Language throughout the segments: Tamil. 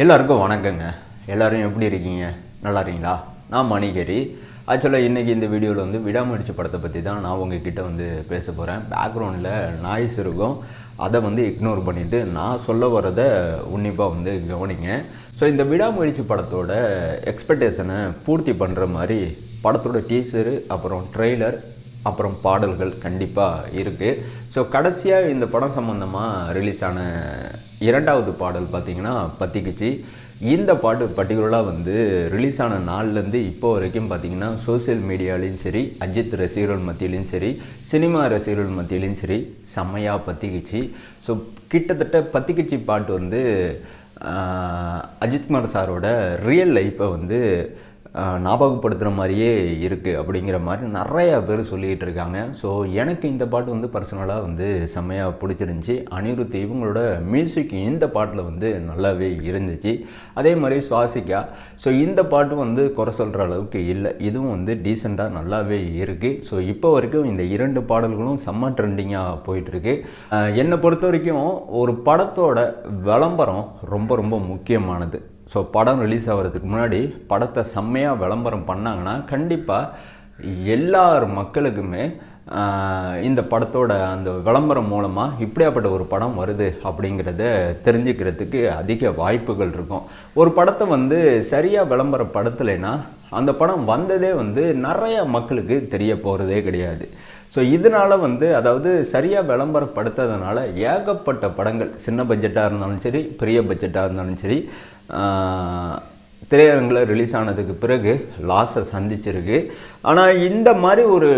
எல்லாருக்கும் வணக்கங்க. எல்லோரும் எப்படி இருக்கீங்க? நல்லா இருக்கீங்களா? நான் மணிகரி. ஆக்சுவலாக இன்றைக்கி இந்த வீடியோவில் வந்து விடாமுயற்சி படத்தை பற்றி தான் நான் உங்ககிட்ட வந்து பேச போகிறேன் பேக்ரவுண்டில் நாய்ஸ் இருக்கும். அதை வந்து இக்னோர் பண்ணிவிட்டு நான் சொல்ல வரதை உன்னிப்பாக வந்து கவனிங்க. ஸோ இந்த விடாமுயற்சி படத்தோட எக்ஸ்பெக்டேஷனை பூர்த்தி பண்ணுற மாதிரி படத்தோட டீசரு அப்புறம் ட்ரெய்லர் அப்புறம் பாடல்கள் கண்டிப்பாக இருக்குது ஸோ கடைசியாக இந்த படம் சம்மந்தமாக ரிலீஸ் ஆன இரண்டாவது பாடல் பார்த்திங்கன்னா பத்திக்குச்சி இந்த பாட்டு பர்டிகுலராக வந்து ரிலீஸ் ஆன நாள்லேருந்து இப்போ வரைக்கும் பார்த்திங்கன்னா சோசியல் மீடியாலையும் சரி அஜித் ரசிகர்கள் மத்தியிலையும் சரி சினிமா ரசிகர்கள் மத்தியிலையும் சரி செம்மையாக பத்திக்குச்சு ஸோ கிட்டத்தட்ட பத்திக்குச்சி பாட்டு வந்து அஜித்குமார் சாரோட ரியல் லைஃப்பை வந்து ஞாபகப்படுத்துகிற மாதிரியே இருக்குது அப்படிங்கிற மாதிரி நிறையா பேர் சொல்லிகிட்டு இருக்காங்க. ஸோ எனக்கு இந்த பாட்டு வந்து பர்சனலாக வந்து செம்மையாக பிடிச்சிருந்துச்சி. அனிருத் இவங்களோட மியூசிக் இந்த பாட்டில் வந்து நல்லாவே இருந்துச்சு. அதே மாதிரி சுவாசிக்கா ஸோ இந்த பாட்டு வந்து குறை சொல்கிற அளவுக்கு இல்லை. இதுவும் வந்து டீசெண்டாக நல்லாவே இருக்குது ஸோ இப்போ வரைக்கும் இந்த இரண்டு பாடல்களும் செம்ம ட்ரெண்டிங்காக போயிட்டுருக்கு. என்னை பொறுத்த வரைக்கும் ஒரு படத்தோட விளம்பரம் ரொம்ப ரொம்ப முக்கியமானது. ஸோ படம் ரிலீஸ் ஆகிறதுக்கு முன்னாடி படத்தை செம்மையாக விளம்பரம் பண்ணாங்கன்னா கண்டிப்பாக எல்லார் மக்களுக்குமே இந்த படத்தோட அந்த விளம்பரம் மூலமாக இப்படியாப்பட்ட ஒரு படம் வருது அப்படிங்கிறத தெரிஞ்சுக்கிறதுக்கு அதிக வாய்ப்புகள் இருக்கும். ஒரு படத்தை வந்து சரியாக விளம்பரப்படுத்தலைன்னா அந்த படம் வந்ததே வந்து நிறைய மக்களுக்கு தெரிய போகிறதே கிடையாது. ஸோ இதனால் வந்து அதாவது சரியாக விளம்பரப்படுத்ததுனால ஏகப்பட்ட படங்கள் சின்ன பட்ஜெட்டாக இருந்தாலும் சரி பெரிய பட்ஜெட்டாக இருந்தாலும் சரி திரையரங்கில் ரிலீஸ் ஆனதுக்கு பிறகு லாஸை சந்திச்சிருக்கு. ஆனால் இந்த மாதிரி ஒரு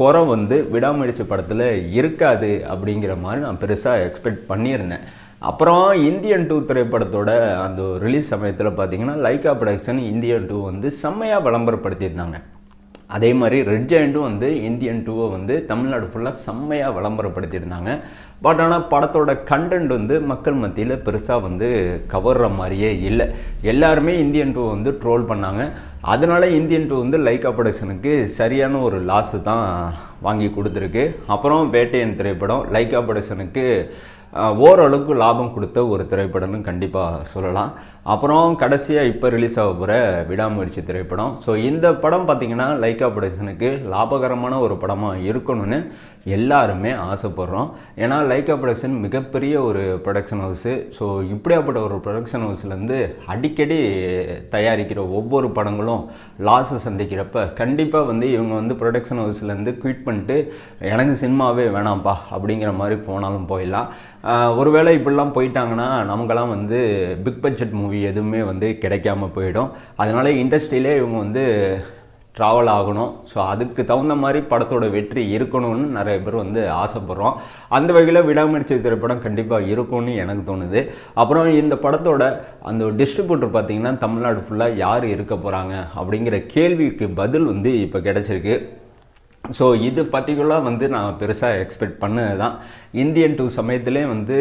குறை வந்து விடாமுயற்சி படத்தில் இருக்காது அப்படிங்கிற மாதிரி நான் பெருசாக எக்ஸ்பெக்ட் பண்ணியிருந்தேன். அப்புறம் இந்தியன் டூ திரைப்படத்தோட அந்த ரிலீஸ் சமயத்தில் பார்த்தீங்கன்னா லைக்கா ப்ரொடக்ஷன் இந்தியன் டூ வந்து செம்மையாக விளம்பரப்படுத்தியிருந்தாங்க. அதே மாதிரி ரெட் ஜெயண்ட்டும் வந்து இந்தியன் டூவை வந்து தமிழ்நாடு ஃபுல்லாக செம்மையாக விளம்பரப்படுத்தியிருந்தாங்க. பட் ஆனால் படத்தோட கண்டென்ட் வந்து மக்கள் மத்தியில் பெருசாக வந்து கவர்ற மாதிரியே இல்லை. எல்லாருமே இந்தியன் டூ வந்து ட்ரோல் பண்ணாங்க. அதனால் இந்தியன் டூ வந்து லைக்கா ப்ரொடக்ஷனுக்கு சரியான ஒரு லாஸு தான் வாங்கி கொடுத்துருக்கு. அப்புறம் வேட்டையன் திரைப்படம் லைக்கா ப்ரொடக்ஷனுக்கு ஓரளவுக்கு லாபம் கொடுத்த ஒரு திரைப்படம்னு கண்டிப்பாக சொல்லலாம். அப்புறம் கடைசியாக இப்போ ரிலீஸ் ஆக போகிற விடாமுயற்சி திரைப்படம். ஸோ இந்த படம் பார்த்திங்கன்னா லைக்கா ப்ரொடக்ஷனுக்கு லாபகரமான ஒரு படமாக இருக்கணும்னு எல்லாருமே ஆசைப்படுறோம். ஏன்னா லைக்கா ப்ரொடக்ஷன் மிகப்பெரிய ஒரு ப்ரொடக்ஷன் ஹவுஸு ஸோ இப்படியாப்பட்ட ஒரு ப்ரொடக்ஷன் ஹவுஸ்லேருந்து அடிக்கடி தயாரிக்கிற ஒவ்வொரு படங்களும் லாஸை சந்திக்கிறப்ப கண்டிப்பாக வந்து இவங்க வந்து ப்ரொடக்ஷன் ஹவுஸ்லேருந்து குவிட் பண்ணிட்டு எனக்கு சினிமாவே வேணாம்ப்பா அப்படிங்கிற மாதிரி போனாலும் போயிடலாம். ஒருவேளை இப்படிலாம் போயிட்டாங்கன்னா நமக்கெல்லாம் வந்து பிக் பட்ஜெட் மூவி எதுவுமே வந்து கிடைக்காம போயிடும். அதனால இண்டஸ்ட்ரியிலே இவங்க வந்து ட்ராவல் ஆகணும். ஸோ அதுக்கு தகுந்த மாதிரி படத்தோட வெற்றி இருக்கணும்னு நிறைய பேர் வந்து ஆசைப்படுறோம். அந்த வகையில் விடாமுயற்சி திரைப்படம் கண்டிப்பாக இருக்கும்னு எனக்கு தோணுது. அப்புறம் இந்த படத்தோட அந்த டிஸ்ட்ரிபியூட்டர் பார்த்தீங்கன்னா தமிழ்நாடு ஃபுல்லாக யார் இருக்க போகிறாங்க அப்படிங்கிற கேள்விக்கு பதில் வந்து இப்போ கிடச்சிருக்கு. ஸோ இது பர்டிகுலராக வந்து நான் பெருசாக எக்ஸ்பெக்ட் பண்ணது தான் இந்தியன் டூ சமயத்துலேயே வந்து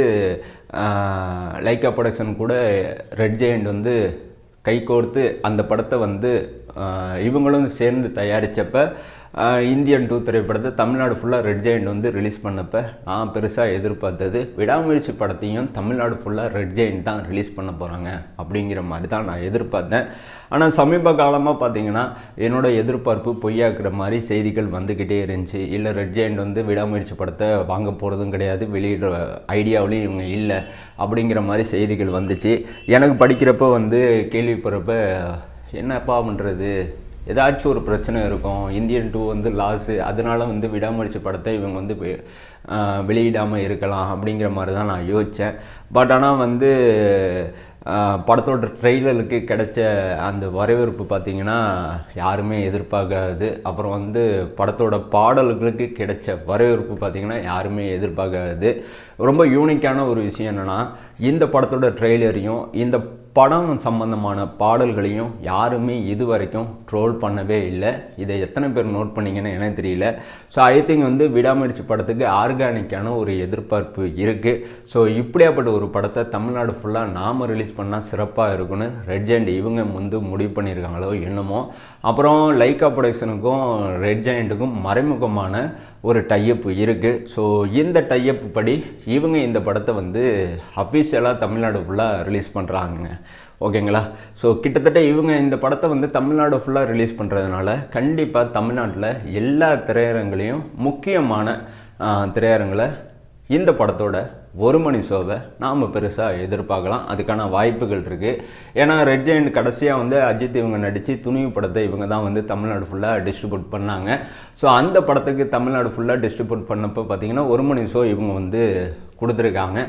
லைக்கா ப்ரொடக்ஷன் கூட ரெட் ஜெயண்ட் வந்து கை கோர்த்து அந்த படத்தை வந்து இவங்களும் சேர்ந்து தயாரித்தப்ப இந்தியன் டூ திரைப்படத்தை தமிழ்நாடு ஃபுல்லாக ரெட் ஜெயண்ட் வந்து ரிலீஸ் பண்ணப்ப நான் பெருசாக எதிர்பார்த்தது விடாமுயற்சி படத்தையும் தமிழ்நாடு ஃபுல்லாக ரெட் ஜெயண்ட் தான் ரிலீஸ் பண்ண போகிறாங்க அப்படிங்கிற மாதிரி தான் நான் எதிர்பார்த்தேன். ஆனால் சமீப காலமாக பார்த்தீங்கன்னா என்னோடய எதிர்பார்ப்பு பொய்யாக்குற மாதிரி செய்திகள் வந்துக்கிட்டே இருந்துச்சு. இல்லை ரெட் ஜெயண்ட் வந்து விடாமுயற்சி படத்தை வாங்க போகிறதும் கிடையாது வெளியிடுற ஐடியாவிலையும் இவங்க இல்லை அப்படிங்கிற மாதிரி செய்திகள் வந்துச்சு. எனக்கு படிக்கிறப்ப வந்து கேள்வி போகிறப்ப என்னப்பா பண்ணுறது ஏதாச்சும் ஒரு பிரச்சனை இருக்கும். இந்தியன் டூ வந்து லாஸு அதனால் வந்து விடாமுயற்சி படத்தை இவங்க வந்து வெளியிடாமல் இருக்கலாம் அப்படிங்கிற மாதிரி தான் நான் யோசித்தேன் பட் ஆனால் வந்து படத்தோட ட்ரெய்லருக்கு கிடைச்ச அந்த வரவேற்பு பார்த்திங்கன்னா யாருமே எதிர்பார்க்காது அப்புறம் வந்து படத்தோட பாடல்களுக்கு கிடைச்ச வரவேற்பு பார்த்திங்கன்னா யாருமே எதிர்பார்க்காது ரொம்ப யூனிக்கான ஒரு விஷயம் என்னென்னா இந்த படத்தோட ட்ரெய்லரையும் இந்த படம் சம்பந்தமான பாடல்களையும் யாருமே இது வரைக்கும் ட்ரோல் பண்ணவே இல்லை. இதை எத்தனை பேர் நோட் பண்ணிங்கன்னு எனக்கு தெரியல. ஸோ ஐ திங்க் வந்து விடாமுயற்சி படத்துக்கு ஆர்கானிக்கான ஒரு எதிர்பார்ப்பு இருக்குது ஸோ இப்படியாப்பட்ட ஒரு படத்தை தமிழ்நாடு ஃபுல்லாக நாம் ரிலீஸ் பண்ணால் சிறப்பாக இருக்குன்னு ரெட் ஜெயண்ட் இவங்க வந்து முடிவு பண்ணியிருக்காங்களோ என்னமோ. அப்புறம் லைக்கா ப்ரொடக்ஷனுக்கும் ரெட் ஜெயண்ட்டுக்கும் மறைமுகமான ஒரு டையப் இருக்குது ஸோ இந்த டையப் படி இவங்க இந்த படத்தை வந்து அஃபிஷியலாக தமிழ்நாடு ஃபுல்லாக ரிலீஸ் பண்ணுறாங்க ஓகேங்களா ஸோ கிட்டத்தட்ட இவங்க இந்த படத்தை வந்து தமிழ்நாடு ஃபுல்லாக ரிலீஸ் பண்ணுறதுனால கண்டிப்பாக தமிழ்நாட்டில் எல்லா திரையரங்குலேயும் முக்கியமான திரையரங்களை திரையரங்கில் இந்த படத்தோட ஒரு மணி ஷோவை நாம் பெருசாக எதிர்பார்க்கலாம். அதுக்கான வாய்ப்புகள் இருக்குது ஏன்னா ரெட் ஜெயண்ட் கடைசியாக வந்து அஜித் இவங்க நடித்து துணிவு படத்தை இவங்க தான் வந்து தமிழ்நாடு ஃபுல்லாக டிஸ்ட்ரிபியூட் பண்ணாங்க. ஸோ அந்த படத்துக்கு தமிழ்நாடு ஃபுல்லாக டிஸ்ட்ரிபியூட் பண்ணப்போ பார்த்தீங்கன்னா ஒரு மணி ஷோ இவங்க வந்து கொடுத்துருக்காங்க.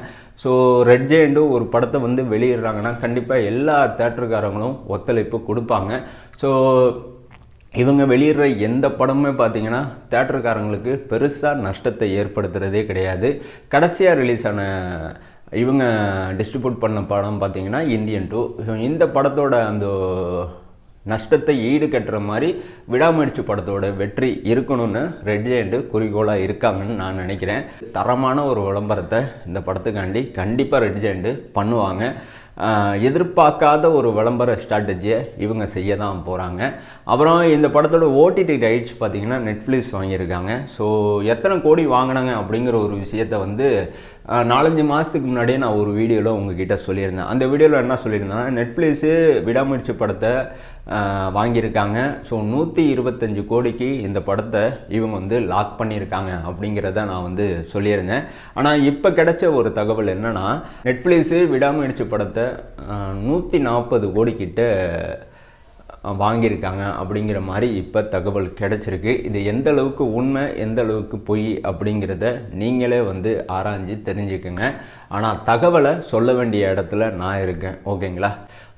ஸோ ரெட் ஜெயண்டும் ஒரு படத்தை வந்து வெளியிடுறாங்கன்னா கண்டிப்பாக எல்லா தேட்டருக்காரங்களும் ஒத்துழைப்பு கொடுப்பாங்க. ஸோ இவங்க வெளியிடுற எந்த படமுமே பார்த்தீங்கன்னா தேட்டருக்காரங்களுக்கு பெருசாக நஷ்டத்தை ஏற்படுத்துகிறதே கிடையாது. கடைசியாக ரிலீஸ் ஆன இவங்க டிஸ்ட்ரிபியூட் பண்ண படம் பார்த்தீங்கன்னா இந்தியன் டூ இந்த படத்தோட அந்த நஷ்டத்தை ஈடு கட்டுற மாதிரி விடாமுயற்சி படத்தோட வெற்றி இருக்கணும்னு ரெட் குறிக்கோளாக இருக்காங்கன்னு நான் நினைக்கிறேன். தரமான ஒரு விளம்பரத்தை இந்த படத்துக்காண்டி கண்டிப்பாக ரெட் பண்ணுவாங்க. எதிர்பார்க்காத ஒரு விளம்பர ஸ்ட்ராட்டஜியை இவங்க செய்ய தான் போகிறாங்க அப்புறம் இந்த படத்தோட ஓடிடி ரைட்ஸ் பார்த்தீங்கன்னா நெட்ஃப்ளிக்ஸ் வாங்கியிருக்காங்க. ஸோ எத்தனை கோடி வாங்கினாங்க அப்படிங்கிற ஒரு விஷயத்த வந்து நாலஞ்சு மாதத்துக்கு முன்னாடியே நான் ஒரு வீடியோவில் உங்ககிட்ட சொல்லியிருந்தேன். அந்த வீடியோவில் என்ன சொல்லியிருந்தேன்னா நெட்ஃப்ளிக்ஸு விடாமுயற்சி படத்தை வாங்கியிருக்காங்க. ஸோ நூற்றி இருபத்தஞ்சு கோடிக்கு இந்த படத்தை இவங்க வந்து லாக் பண்ணியிருக்காங்க அப்படிங்கிறத நான் வந்து சொல்லியிருந்தேன். ஆனால் இப்போ கிடைச்ச ஒரு தகவல் என்னன்னா நெட்ஃப்ளிக்ஸு விடாமுயற்சி படத்தை நூற்றி நாற்பது கோடிக்கிட்ட வாங்கியிருக்காங்க அப்படிங்கிற மாதிரி இப்போ தகவல் கிடச்சிருக்கு. இது எந்த அளவுக்கு உண்மை எந்த அளவுக்கு பொய் அப்படிங்கிறத நீங்களே வந்து ஆராய்ஞ்சு தெரிஞ்சுக்குங்க. ஆனால் தகவலை சொல்ல வேண்டிய இடத்துல நான் இருக்கேன். ஓகேங்களா?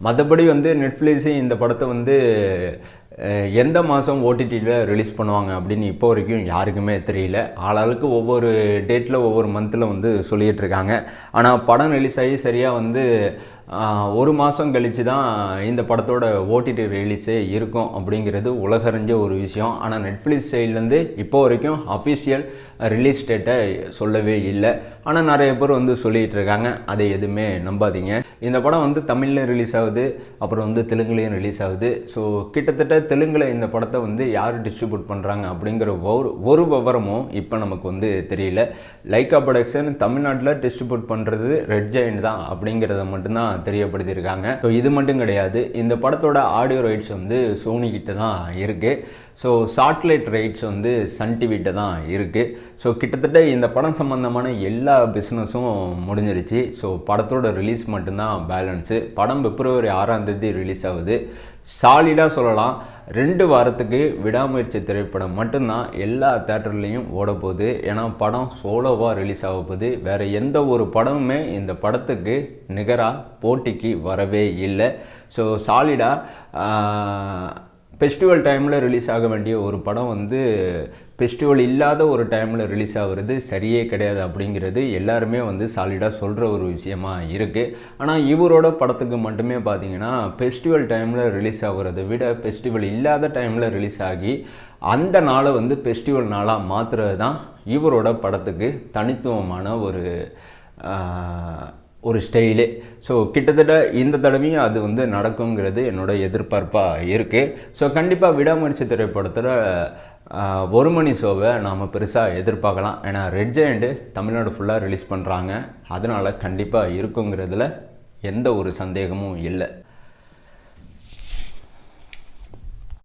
மற்றபடி வந்து நெட்ஃப்ளிக்ஸு இந்த படத்தை வந்து எந்த மாதம் ஓடிடியில் ரிலீஸ் பண்ணுவாங்க அப்படின்னு இப்போ வரைக்கும் யாருக்குமே தெரியல. ஆளாளுக்கு ஒவ்வொரு டேட்டில் ஒவ்வொரு மந்தில் வந்து சொல்லிகிட்டு இருக்காங்க. ஆனால் படம் ரிலீஸ் ஆகி சரியாக வந்து ஒரு மாதம் கழித்து தான் இந்த படத்தோட ஓடிடி ரிலீஸே இருக்கும் அப்படிங்கிறது உலகறிஞ்ச ஒரு விஷயம். ஆனால் நெட்ஃப்ளிக்ஸ் சைட்லேருந்து இப்போ வரைக்கும் அஃபிஷியல் ரிலீஸ் டேட்டை சொல்லவே இல்லை. ஆனால் நிறைய பேர் வந்து சொல்லிகிட்டு இருக்காங்க. அதை எதுவுமே நம்பாதீங்க. இந்த படம் வந்து தமிழில் ரிலீஸ் ஆகுது அப்புறம் வந்து தெலுங்குலேயும் ரிலீஸ் ஆகுது. ஸோ கிட்டத்தட்ட தெலுங்கில் இந்த படத்தை வந்து யார் டிஸ்ட்ரிபியூட் பண்ணுறாங்க அப்படிங்கிற ஒரு ஒரு விவரமும் இப்போ நமக்கு வந்து தெரியல. லைக்கா ப்ரொடக்ஷன் தமிழ்நாட்டில் டிஸ்ட்ரிபியூட் பண்ணுறது ரெட் ஜெயின் தான் அப்படிங்கிறத மட்டும்தான் தெரியப்படுத்தியிருக்காங்க. ஸோ இது மட்டும் கிடையாது. இந்த படத்தோட ஆடியோ ரைட்ஸ் வந்து சோனி கிட்ட தான் இருக்குது ஸோ சாட்டிலைட் ரைட்ஸ் வந்து சன் டிவிட்ட தான் இருக்குது ஸோ கிட்டத்தட்ட இந்த படம் சம்மந்தமான எல்லா பிஸ்னஸும் முடிஞ்சிருச்சு. ஸோ படத்தோட ரிலீஸ் மட்டும்தான் பேலன்ஸு படம் பிப்ரவரி ஆறாம் தேதி ரிலீஸ் ஆகுது. சாலிடாக சொல்லலாம். ரெண்டு வாரத்துக்கு விடாமுயற்சி திரைப்படம் மட்டும்தான் எல்லா தேட்டர்லேயும் ஓடப்போகுது. ஏன்னா படம் சோலோவாக ரிலீஸ் ஆக போகுது. வேறு எந்த ஒரு படமுமே இந்த படத்துக்கு நிகராக போட்டிக்கு வரவே இல்லை. ஸோ சாலிடாக ஃபெஸ்டிவல் டைமில் ரிலீஸ் ஆக வேண்டிய ஒரு படம் வந்து ஃபெஸ்டிவல் இல்லாத ஒரு டைமில் ரிலீஸ் ஆகுறது சரியே கிடையாது அப்படிங்கிறது எல்லாருமே வந்து சாலிடாக சொல்கிற ஒரு விஷயமா இருக்குது ஆனால் இவரோட படத்துக்கு மட்டுமே பார்த்தீங்கன்னா ஃபெஸ்டிவல் டைமில் ரிலீஸ் ஆகுறதை விட ஃபெஸ்டிவல் இல்லாத டைமில் ரிலீஸ் ஆகி அந்த நாளை வந்து ஃபெஸ்டிவல் நாளாக மாற்றுறது தான் இவரோட படத்துக்கு தனித்துவமான ஒரு ஒரு ஸ்டைலு ஸோ கிட்டத்தட்ட இந்த தடவையும் அது வந்து நடக்குங்கிறது என்னோட எதிர்பார்ப்பாக இருக்குது ஸோ கண்டிப்பாக விடாமுயற்சி திரைப்படத்தில் ஒரு மணி ஷோவை நாம் பெருசாக எதிர்பார்க்கலாம். ஏன்னா ரெட் ஜெயண்ட்டு தமிழ்நாடு ஃபுல்லாக ரிலீஸ் பண்ணுறாங்க அதனால் கண்டிப்பாக இருக்குங்கிறதுல எந்த ஒரு சந்தேகமும் இல்லை.